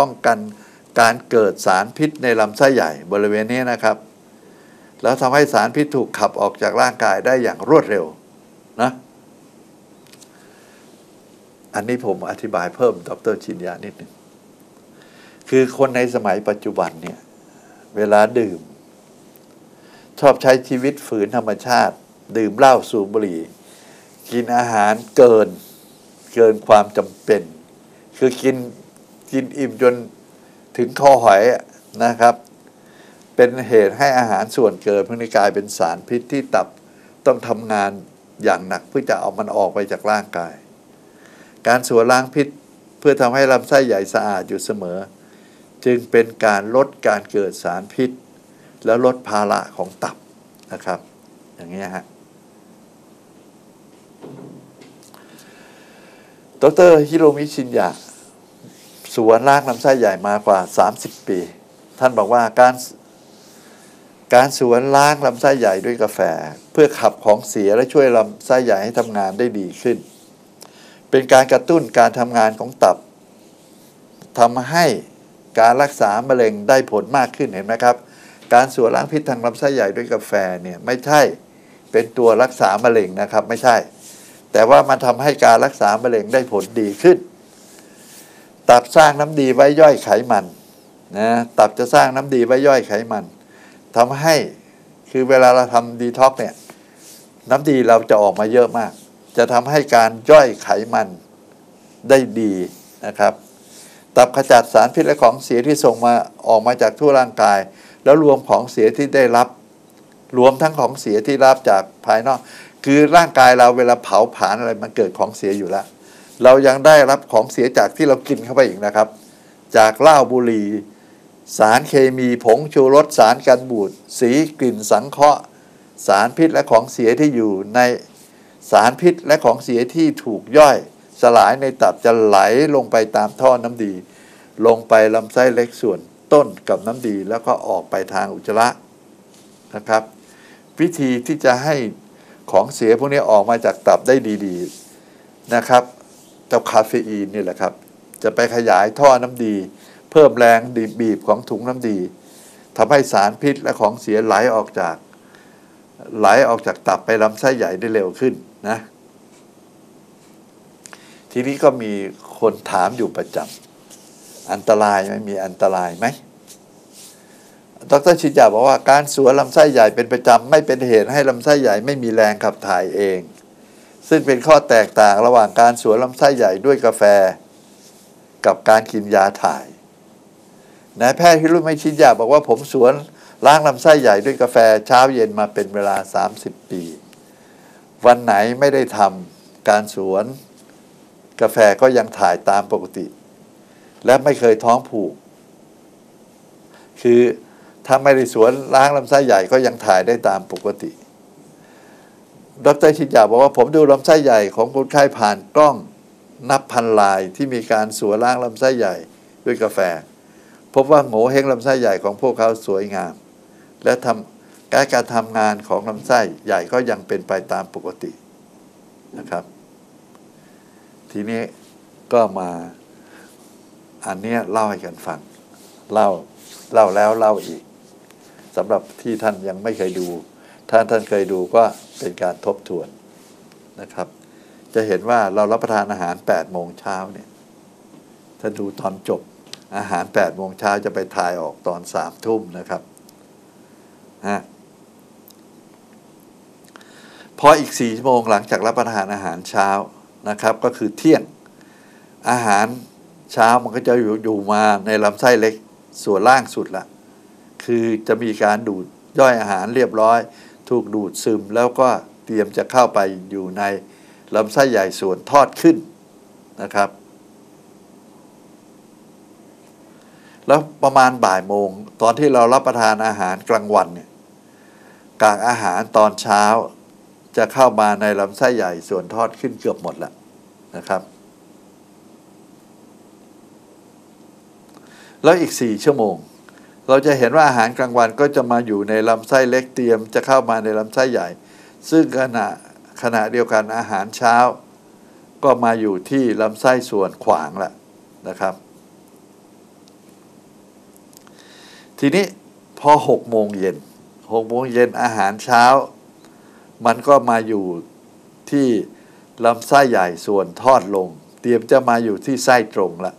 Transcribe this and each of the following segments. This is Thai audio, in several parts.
ป้องกันการเกิดสารพิษในลำไส้ใหญ่บริเวณนี้นะครับ แล้วทำให้สารพิษถูกขับออกจากร่างกายได้อย่างรวดเร็วนะอันนี้ผมอธิบายเพิ่มดรชินยานิดหนึ่งคือคนในสมัยปัจจุบันเนี่ย เวลาดื่ม ชอบใช้ชีวิตฝืนธรรมชาติ ดื่มเหล้าสูบบุหรี่ กินอาหารเกิน เกินความจำเป็น คือกิน กินอิ่มจนถึงคอหอยนะครับ เป็นเหตุให้อาหารส่วนเกินพวกนี้กลายเป็นสารพิษที่ตับต้องทำงานอย่างหนักเพื่อจะเอามันออกไปจากร่างกาย การสวนล้างพิษเพื่อทำให้ลำไส้ใหญ่สะอาดอยู่เสมอ จึงเป็นการลดการเกิดสารพิษ แล้วลดภาระของตับนะครับ อย่างนี้ฮะดรฮิโรมิชินยะ สวนล้างลำไส้ใหญ่มากว่า 30 ปี ท่านบอกว่าการการสวนล้างลำไส้ใหญ่ด้วยกาแฟ เพื่อขับของเสียและช่วยลำไส้ใหญ่ให้ทำงานได้ดีขึ้น เป็นการกระตุ้นการทำงานของตับทำให้การรักษามะเร็งได้ผลมากขึ้นเห็นไหมครับ การสวนล้างพิษทางลำไส้ใหญ่ด้วยกาแฟเนี่ยไม่ใช่เป็นตัวรักษามะเร็งนะครับไม่ใช่ แต่ว่ามันทำให้การรักษามะเร็งได้ผลดีขึ้น ตับสร้างน้ำดีไว้ย่อยไขมันนะตับจะสร้างน้ำดีไว้ย่อยไขมันทำให้คือเวลาเราทำดีท็อกเนี่ยน้ำดีเราจะออกมาเยอะมาก จะทำให้การย่อยไขมันได้ดีนะครับ ตับขจัดสารพิษและของเสียที่ส่งมาออกมาจากทั่วร่างกาย แล้วรวมของเสียที่ได้รับ รวมทั้งของเสียที่รับจากภายนอก คือร่างกายเราเวลาเผาผลาญอะไรมันเกิดของเสียอยู่แล้ว เรายังได้รับของเสียจากที่เรากินเข้าไปอีกนะครับ จากเหล้าบุหรี่สารเคมีผงชูรสสารกันบูดสีกลิ่นสังเคราะห์ สารพิษและของเสียที่อยู่ในสารพิษและของเสียที่ถูกย่อย สลายในตับจะไหลลงไปตามท่อน้ำดี ลงไปลำไส้เล็กส่วนต้นกับน้ำดีแล้วก็ออกไปทางอุจจาระนะครับ วิธีที่จะให้ของเสียพวกนี้ออกมาจากตับได้ดี ๆนะครับ กับคาเฟอีนนี่แหละครับ จะไปขยายท่อน้ำดี เพิ่มแรงดีบีบของถุงน้ำดีทำให้สารพิษและของเสียไหลออกจาก ไหลออกจากตับไปลำไส้ใหญ่ได้เร็วขึ้นนะ ทีนี้ก็มีคนถามอยู่ประจำอันตรายไหมมีอันตรายไหมดรชินยาบอกว่าการสวนลำไส้ใหญ่เป็นประจำไม่เป็นเหตุให้ลำไส้ใหญ่ไม่มีแรงขับถ่ายเอง ซึ่งเป็นข้อแตกต่างระหว่างการสวนลำไส้ใหญ่ด้วยกาแฟ กับการกินยาถ่ายนายแพทย์ฮิรุไม่ชินยาบอกว่าผมสวนล้างลำไส้ใหญ่ด้วยกาแฟเช้าเย็นมาเป็นเวลา 30 ปี วันไหนไม่ได้ทำการสวน กาแฟก็ยังถ่ายตามปกติ และไม่เคยท้องผูก คือถ้าไม่ได้สวนล้างลำไส้ใหญ่ก็ยังถ่ายได้ตามปกติ ดรชินยาบอกว่าผมดูลำไส้ใหญ่ของคนไข้ผ่านกล้องนับพันลายที่มีการสวนล้างลำไส้ใหญ่ด้วยกาแฟ พบว่าโงเฮงลำไส้ใหญ่ของพวกเขาสวยงาม และทำการการทำงานของลำไส้ใหญ่ก็ยังเป็นไปตามปกตินะครับ ทีนี้ก็มาอันนี้เล่าให้กันฟัง เล่าเล่าแล้วเล่าอีกสำหรับที่ท่านยังไม่เคยดู ถ้าท่านเคยดูก็เป็นการทบทวนนะครับ จะเห็นว่าเรารับประทานอาหาร8โมงเช้าเนี่ยถ้าดูตอนจบอาหารแปดโมงเช้าจะไปถ่ายออกตอนสามทุ่มนะครับฮะพออีกสี่ชั่วโมงหลังจากรับประทานอาหารเช้านะครับ ก็คือเที่ยงอาหารเช้ามันก็จะอยู่อยู่มาในลำไส้เล็กส่วนล่างสุดละคือจะมีการดูดย่อยอาหารเรียบร้อย ถูกดูดซึมแล้วก็เตรียมจะเข้าไปอยู่ในลำไส้ใหญ่ส่วนทอดขึ้นนะครับ แล้วประมาณบ่ายโมง ตอนที่เรารับประทานอาหารกลางวันเนี่ยกากอาหารตอนเช้าจะเข้ามาในลำไส้ใหญ่ส่วนทอดขึ้นเกือบหมดแล้วนะครับ แล้วอีกสี่ชั่วโมง เราจะเห็นว่าอาหารกลางวันก็จะมาอยู่ในลำไส้เล็กเตรียมจะเข้ามาในลำไส้ใหญ่ ซึ่งขณะขณะเดียวกันอาหารเช้า ก็มาอยู่ที่ลำไส้ส่วนขวางละนะครับ ทีนี้พอหกโมงเย็นหกโมงเย็นอาหารเช้า มันก็มาอยู่ที่ลำไส้ใหญ่ส่วนทอดลง เตรียมจะมาอยู่ที่ไส้ตรงละ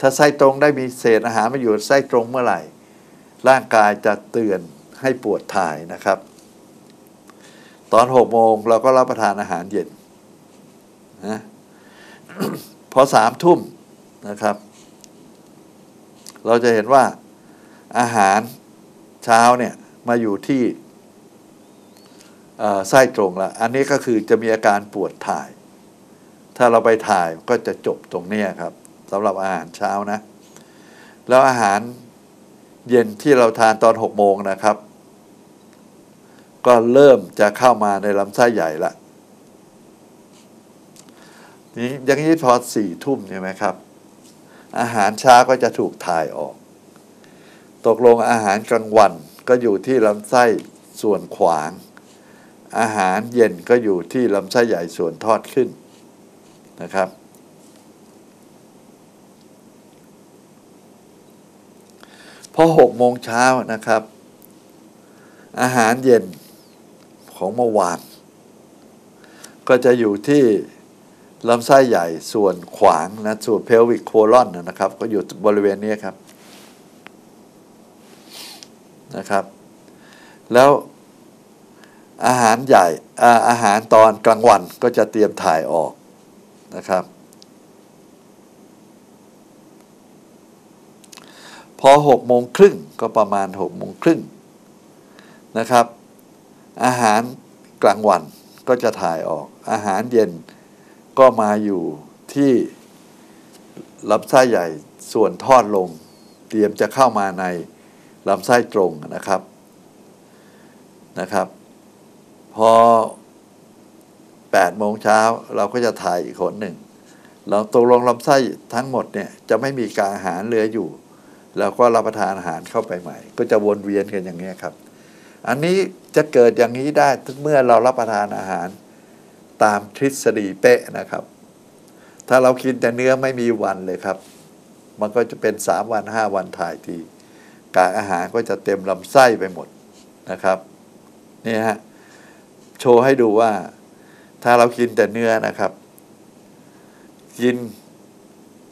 ถ้าไส้ตรงได้มีเศษอาหารมาอยู่ไส้ตรงเมื่อไหร่ ร่างกายจะเตือนให้ปวดถ่ายนะครับ ตอนหกโมงเราก็รับประทานอาหารเย็นนะพอสามทุ่มนะครับ เราจะเห็นว่าอาหารเช้าเนี่ยมาอยู่ที่เอ่อไส้ตรงละอันนี้ก็คือจะมีอาการปวดถ่าย ถ้าเราไปถ่ายก็จะจบตรงเนี้ยครับ สำหรับอาหารเช้านะ แล้วอาหารเย็นที่เราทานตอนหกโมงนะครับ ก็เริ่มจะเข้ามาในลำไส้ใหญ่ละนี้อย่างนี้พอสี่ทุ่มใช่ไหมครับ อาหารเช้าก็จะถูกถ่ายออก ตกลงอาหารกลางวันก็อยู่ที่ลำไส้ส่วนขวาง อาหารเย็นก็อยู่ที่ลำไส้ใหญ่ส่วนทอดขึ้นนะครับ อหกโมงเช้านะครับ อาหารเย็นของเมื่อวาน ก็จะอยู่ที่ลำไส้ใหญ่ส่วนขวางนะส่วนเพลวิกโคลอนนะครับ ก็อยู่บริเวณนี้ครับนะครับ แล้วอาหารใหญ่อาอาหารตอนกลางวันก็จะเตรียมถ่ายออกนะครับ พอหกโมงครึ่งก็ประมาณหกโมงครึ่งนะครับ อาหารกลางวันก็จะถ่ายออก อาหารเย็นก็มาอยู่ที่ลำไส้ใหญ่ส่วนทอดลง เตรียมจะเข้ามาในลำไส้ตรงนะครับนะครับ พอ8โมงเช้าเราก็จะถ่ายอีกคนหนึ่ง เราตกลงลำไส้ทั้งหมดเนี่ยจะไม่มีการอาหารเหลืออยู่ แล้วก็รับประทานอาหารเข้าไปใหม่ ก็จะวนเวียนกันอย่างนี้ครับ อันนี้จะเกิดอย่างนี้ได้เมื่อเรารับประทานอาหารตามทฤษฎีเป๊ะนะครับ ถ้าเรากินแต่เนื้อไม่มีวันเลยครับ มันก็จะเป็นสามวันห้าวันถ่ายทีกากอาหารก็จะเต็มลำไส้ไปหมดนะครับนี่ฮะโชว์ให้ดูว่าถ้าเรากินแต่เนื้อนะครับ กิน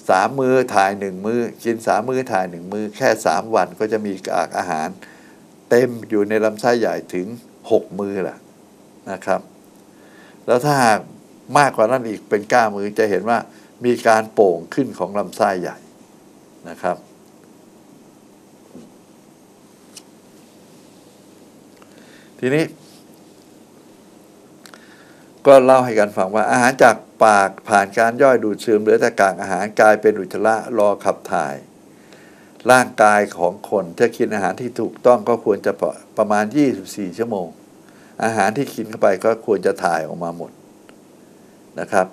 สามมือถ่ายหนึ่งมือกินสามมือถ่ายหนึ่งมือแค่สามวันก็จะมีกากอาหาร เต็มอยู่ในลำไส้ใหญ่ถึงหกมือล่ะนะครับ แล้วถ้าหากมากกว่านั้นอีกเป็นก้ามือจะเห็นว่ามีการโป่งขึ้นของลำไส้ใหญ่นะครับ ทีนี้ ก็เล่าให้กันฟังว่าอาหารจากปากผ่านการย่อยดูดซึมเหลือแต่กากอาหารกลายเป็นอุจจาระรอขับถ่าย ร่างกายของคนถ้ากินอาหารที่ถูกต้องก็ควรจะประมาณ 24 ชั่วโมง อาหารที่กินเข้าไปก็ควรจะถ่ายออกมาหมดนะครับ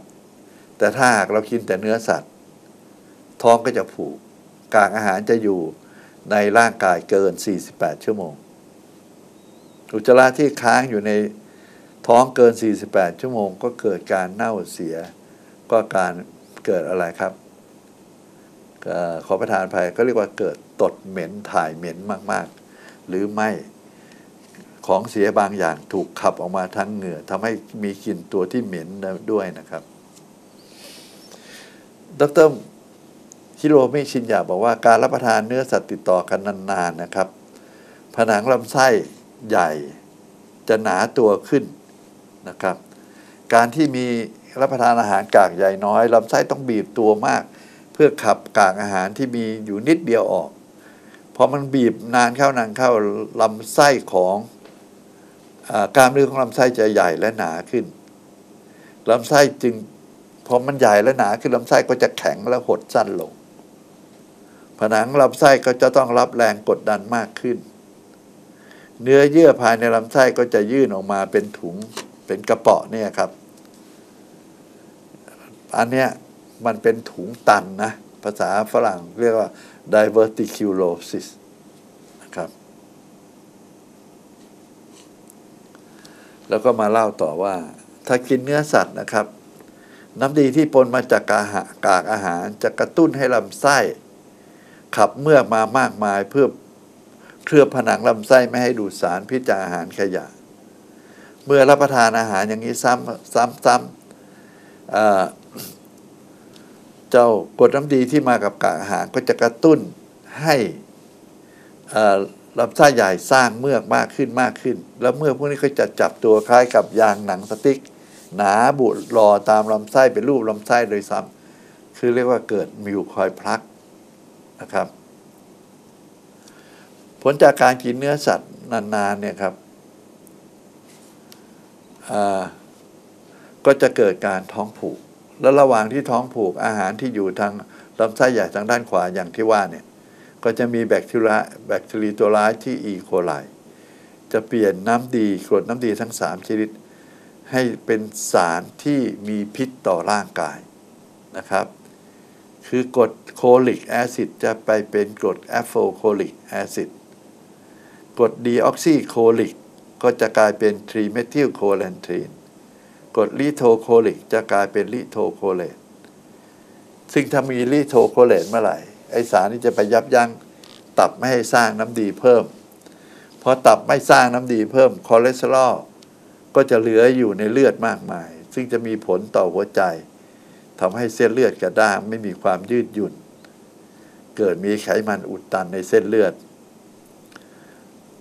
แต่ถ้าหากเรากินแต่เนื้อสัตว์ ท้องก็จะผูกกากอาหารจะอยู่ในร่างกายเกิน 48 ชั่วโมง อุจจาระที่ค้างอยู่ใน ท้องเกิน 48 ชั่วโมงก็เกิดการเน่าเสีย ก็การเกิดอะไรครับอขอประทานภัยก็เรียกว่าเกิดตดเหม็นถ่ายเหม็นมาก ๆ หรือไม่ของเสียบางอย่างถูกขับออกมาทั้งเหงื่อทำให้มีกลิ่นตัวที่เหม็นด้วยนะครับ ดรฮิโรมิชินยาบอกว่าการรับประทานเนื้อสัตว์ติดต่อกันนานๆนะครับ ผนังลำไส้ใหญ่จะหนาตัวขึ้น นะครับ การที่มีรับประทานอาหารกากใหญ่น้อยลำไส้ต้องบีบตัวมาก เพื่อขับกากอาหารที่มีอยู่นิดเดียวออกพอมันบีบนานเข้านานเข้าลำไส้ของอกล้ามเนื้อของลำไส้จะใหญ่และหนาขึ้นลำไส้จึงพอมันใหญ่และหนาขึ้นลำไส้ก็จะแข็งและหดสั้นลง ผนังลำไส้ก็จะต้องรับแรงกดดันมากขึ้น เนื้อเยื่อภายในลำไส้ก็จะยื่นออกมาเป็นถุง เป็นกระเป๋อเนี่ยครับ อันเนี้ยมันเป็นถุงตันนะ ภาษาฝรั่งเรียกว่า diverticulosis นะครับ แล้วก็มาเล่าต่อว่า ถ้ากินเนื้อสัตว์นะครับ น้ำดีที่ปนมาจากกากากากอาหาร จะกระตุ้นให้ลำไส้ ขับเมื่อมามากมายเพื่อเคลือบผนังลำไส้ไม่ให้ดูดสารพิษจากอาหารขยะ เมื่อรับประทานอาหารอย่างนี้ซ้ำซ้ำซ้ำเจ้ากรดน้ำดีที่มากับกากอาหารก็จะกระตุ้นให้ลำไส้ใหญ่สร้างเมือกมากขึ้นมากขึ้น แล้วเมือกพวกนี้ก็จะจับตัวคล้ายกับยางหนังสติ๊ก หนาบุรอตามลำไส้เป็นรูปลำไส้โดยซ้ำคือเรียกว่าเกิดมิวคอยพลักนะครับ ผลจากการกินเนื้อสัตว์นานๆเนี่ยครับ ก็จะเกิดการท้องผูก แล้วระหว่างที่ท้องผูกอาหารที่อยู่ทางลำไส้ใหญ่ทางด้านขวาอย่างที่ว่าเนี่ย ก็จะมีแบคทีเรียแบคทีเรียตัวร้ายที่อีโคไลจะเปลี่ยนน้ำดีกรดน้ำดีทั้ง 3 ชนิด ให้เป็นสารที่มีพิษต่อร่างกายนะครับ คือกรดโคลิกแอซิดจะไปเป็นกรดแอฟโฟโคลิกแอซิดกรดดีออกซิโคลิก ก็จะกลายเป็นทรีเมทิลโคแลนทรีนกรดลิโทโคลิกจะกลายเป็นลิโทโคเลตซึ่งถ้ามีลิโทโคเลตเมื่อไหร่ ไอสารนี้จะไปยับยั้งตับไม่ให้สร้างน้ำดีเพิ่มพอตับไม่สร้างน้ำดีเพิ่มคอเลสเตอรอลก็จะเหลืออยู่ในเลือดมากมาย ซึ่งจะมีผลต่อหัวใจทำให้เส้นเลือดกระด้างไม่มีความยืดหยุ่น เกิดมีไขมันอุดตันในเส้นเลือด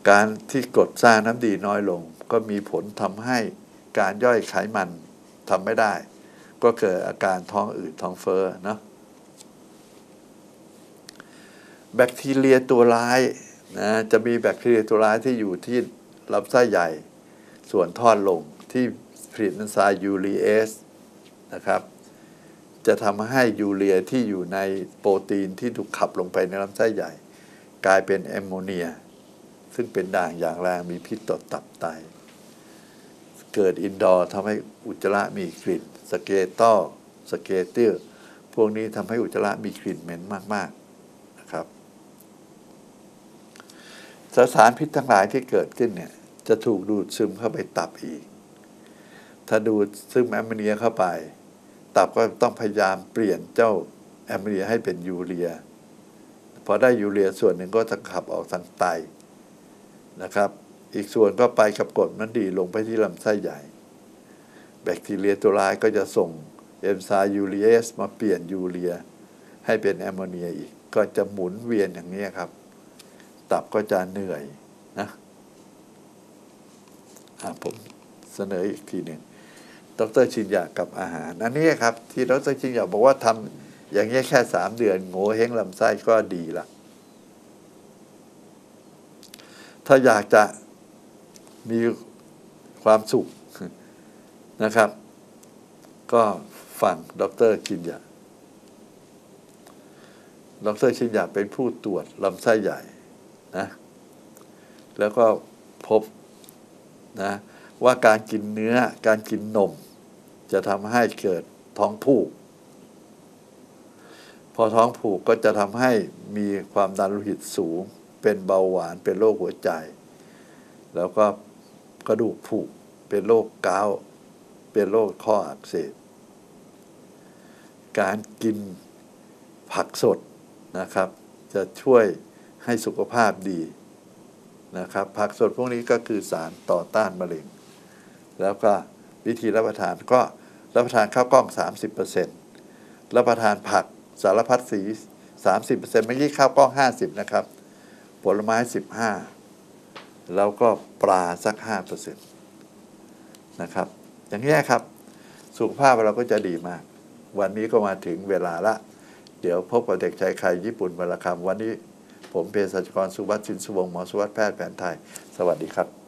การที่กดสร้างน้ำดีน้อยลง ก็มีผลทำให้การย่อยไขมันทำไม่ได้ ก็เกิดอาการท้องอืดท้องเฟ้อเนาะแบคทีเรียตัวร้ายนะจะมีแบคทีเรียตัวร้ายที่อยู่ที่ลำไส้ใหญ่ ส่วนทอดลงที่ผลิตนซม์ยูรีเอสนะครับ จะทำให้ยูเรียที่อยู่ในโปรตีนที่ถูกขับลงไปในลำไส้ใหญ่ กลายเป็นแอมโมเนีย ซึ่งเป็นด่างอย่างแรงมีพิษต่อตับไต เกิดอินดอร์ทำให้อุจจาระมีกลิ่น สเกตอลสเกเตอร์พวกนี้ทำให้อุจจาระมีกลิ่นเหม็นมาก ๆนะครับสสารพิษทั้งหลายที่เกิดขึ้นเนี่ย จะถูกดูดซึมเข้าไปตับอีก ถ้าดูดซึมแอมโมเนียเข้าไป ตับก็ต้องพยายามเปลี่ยนเจ้าแอมโมเนียให้เป็นยูเรีย พอได้ยูเรียส่วนหนึ่งก็จะขับออกทางไต นะครับ อีกส่วนก็ไปกับกรดมันดีลงไปที่ลำไส้ใหญ่ แบคทีเรียตัวร้ายก็จะส่งเอนไซม์ยูเรีเอสมาเปลี่ยนยูเรีย ให้เป็นแอมโมเนียอีก ก็จะหมุนเวียนอย่างนี้ครับ ตับก็จะเหนื่อยนะะผมเสนออีกทีหนึ่งดรชินยากับอาหาร อันนี้ครับ ที่ดรชินยาบอกว่าทำอย่างนี้ยแค่สามเดือนโง่เฮงลำไส้ก็ดีละ ถ้าอยากจะมีความสุขนะครับ ก็ฟังดรชินยาดรชินยาเป็นผู้ตรวจลำไส้ใหญ่นะแล้วก็พบนะว่าการกินเนื้อการกินนม จะทำให้เกิดท้องผูก พอท้องผูกก็จะทำให้มีความดันโลหิตสูง เป็นเบาหวานเป็นโรคหัวใจ แล้วก็กระดูกผุเป็นโรคเกาเป็นโรคข้ออักเสบการกินผักสดนะครับ จะช่วยให้สุขภาพดีนะครับ ผักสดพวกนี้ก็คือสารต่อต้านมะเร็ง แล้วก็วิธีรับประทานก็รับประทานข้าวกล้อง 30%รับประทานผักสารพัดสี 30%ไม่ใช่ข้าวกล้อง 50 นะครับ ผลไม้ 15 แล้วก็ปลาสัก 5%นะครับ อย่างนี้ครับ สุขภาพเราก็จะดีมาก วันนี้ก็มาถึงเวลาละ เดี๋ยวพบกับเด็กชายไข่ญี่ปุ่นวันละคำวันนี้ผมเภสัชกรสุวัสดิ์สินสุวงหมอสุวัสดิ์แพทย์แผนไทย สวัสดีครับ